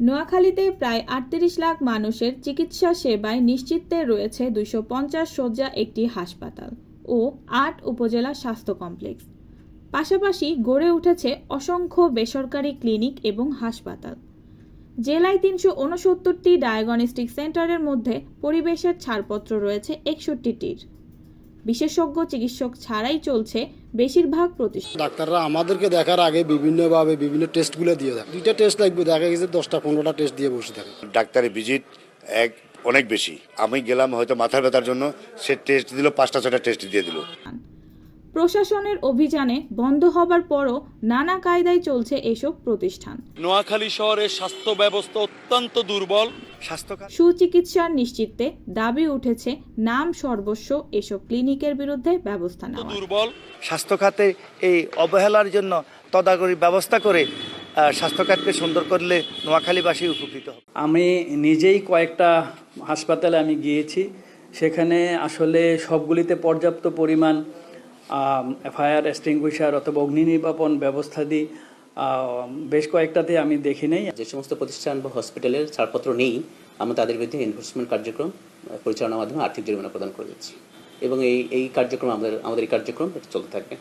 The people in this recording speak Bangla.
নোয়াখালীতে প্রায় আটত্রিশ লাখ মানুষের চিকিৎসা সেবায় নিশ্চিতে রয়েছে দুইশো পঞ্চাশ শয্যা একটি হাসপাতাল ও আট উপজেলা স্বাস্থ্য কমপ্লেক্স। পাশাপাশি গড়ে উঠেছে অসংখ্য বেসরকারি ক্লিনিক এবং হাসপাতাল। জেলায় তিনশো উনসত্তরটি ডায়াগনস্টিক সেন্টারের মধ্যে পরিবেশের ছাড়পত্র রয়েছে একষট্টিটির। বিশেষজ্ঞ চিকিৎসক ছাড়াই চলছে বেশিরভাগ প্রতিষ্ঠান। ডাক্তাররা আমাদেরকে দেখার আগে বিভিন্নভাবে বিভিন্ন টেস্টগুলো দিয়ে দেয়। দুইটা টেস্ট লাগবে দেখা গেছে দশটা পনেরোটা টেস্ট দিয়ে বসে থাকে। ডাক্তারের ভিজিট এক অনেক বেশি। আমি গেলাম হয়তো মাথার ব্যথার জন্য সে টেস্ট দিল পাঁচটা ছটা টেস্ট দিয়ে দিল। প্রশাসনের অভিযানে বন্ধ হবার পরও নানা কায়দায় চলছে এসব প্রতিষ্ঠান। নোয়াখালী শহরের স্বাস্থ্য ব্যবস্থা অত্যন্ত দুর্বল। সুচিকিৎসার নিশ্চিতে দাবি উঠেছে নাম সর্বস্ব এসব ক্লিনিকের বিরুদ্ধে ব্যবস্থা নেওয়া দুর্বল। স্বাস্থ্যখাতে এই অবহেলার জন্য তদাগরি ব্যবস্থা করে স্বাস্থ্যখাতকে সুন্দর করলে নোয়াখালীবাসী উপকৃত হবে। আমি নিজেই কয়েকটা হাসপাতালে আমি গিয়েছি সেখানে আসলে সবগুলিতে পর্যাপ্ত পরিমাণ ফায়ার এক্সটিংগুইশার অথবা অগ্নি নির্বাপন ব্যবস্থা দিই। বেশ কয়েকটাতে আমি দেখি নেই। যে সমস্ত প্রতিষ্ঠান বা হসপিটালের ছাড়পত্র নেই, আমরা তাদের বিরুদ্ধে এনফোর্সমেন্ট কার্যক্রম পরিচালনার মাধ্যমে আর্থিক জরিমানা প্রদান করে দিচ্ছি এবং এই এই কার্যক্রম আমাদের আমাদের এই কার্যক্রম চলতে থাকবে।